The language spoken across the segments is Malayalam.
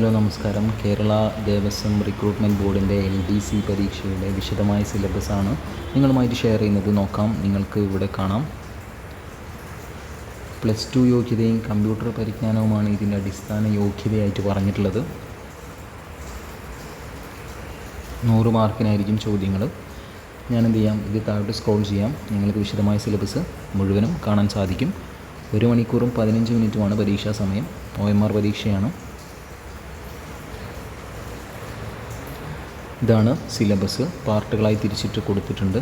ഹലോ നമസ്കാരം. കേരള ദേവസ്വം റിക്രൂട്ട്മെന്റ് ബോർഡിന്റെ എൽ ഡി സി പരീക്ഷയുടെ വിശദമായ സിലബസാണ് നിങ്ങളുമായിട്ട് ഷെയർ ചെയ്യുന്നത്. നോക്കാം നിങ്ങൾക്ക് ഇവിടെ കാണാം. പ്ലസ് ടു യോഗ്യതയും കമ്പ്യൂട്ടർ പരിജ്ഞാനവുമാണ് ഇതിന്റെ അടിസ്ഥാന യോഗ്യതയായിട്ട് പറഞ്ഞിട്ടുള്ളത്. നൂറ് മാർക്കിനായിരിക്കും ചോദ്യങ്ങൾ. ഞാൻ എന്ത് ചെയ്യാം? ഇത് താഴോട്ട് സ്ക്രോൾ ചെയ്യാം. നിങ്ങൾക്ക് വിശദമായ സിലബസ് മുഴുവനും കാണാൻ സാധിക്കും. ഒരു മണിക്കൂറും പതിനഞ്ച് മിനിറ്റുമാണ് പരീക്ഷാ സമയം. ഒ എം ആർ പരീക്ഷയാണ്. ഇതാണ് സിലബസ്. പാർട്ടുകളായി തിരിച്ചിട്ട് കൊടുത്തിട്ടുണ്ട്.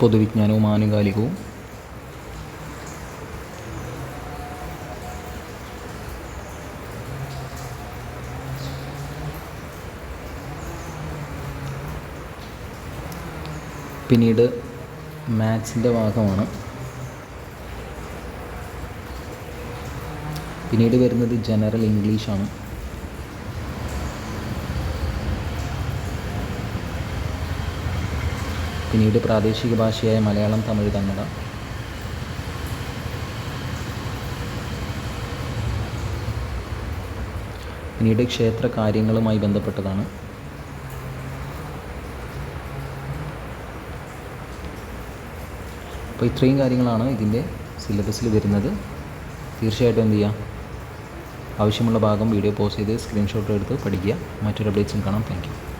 പൊതുവിജ്ഞാനവും ആനുകാലികവും. പിന്നീട് മാത്സിന്റെ ഭാഗമാണ്. പിന്നീട് വരുന്നത് ജനറൽ ഇംഗ്ലീഷാണ് പിന്നീട് പ്രാദേശിക ഭാഷയായ മലയാളം തമിഴ് കന്നഡ. പിന്നീട് ക്ഷേത്ര കാര്യങ്ങളുമായി ബന്ധപ്പെട്ടതാണ്. അപ്പോൾ ഇത്രയും കാര്യങ്ങളാണ് ഇതിന്റെ സിലബസിൽ വരുന്നത്. തീർച്ചയായിട്ടും എന്ത് ചെയ്യുക ആവശ്യമുള്ള ഭാഗം വീഡിയോ പോസ് ചെയ്ത് സ്ക്രീൻഷോട്ട് എടുത്ത് പഠിക്കുക. മറ്റൊരു അപ്ഡേറ്റ്സും കാണാം. താങ്ക്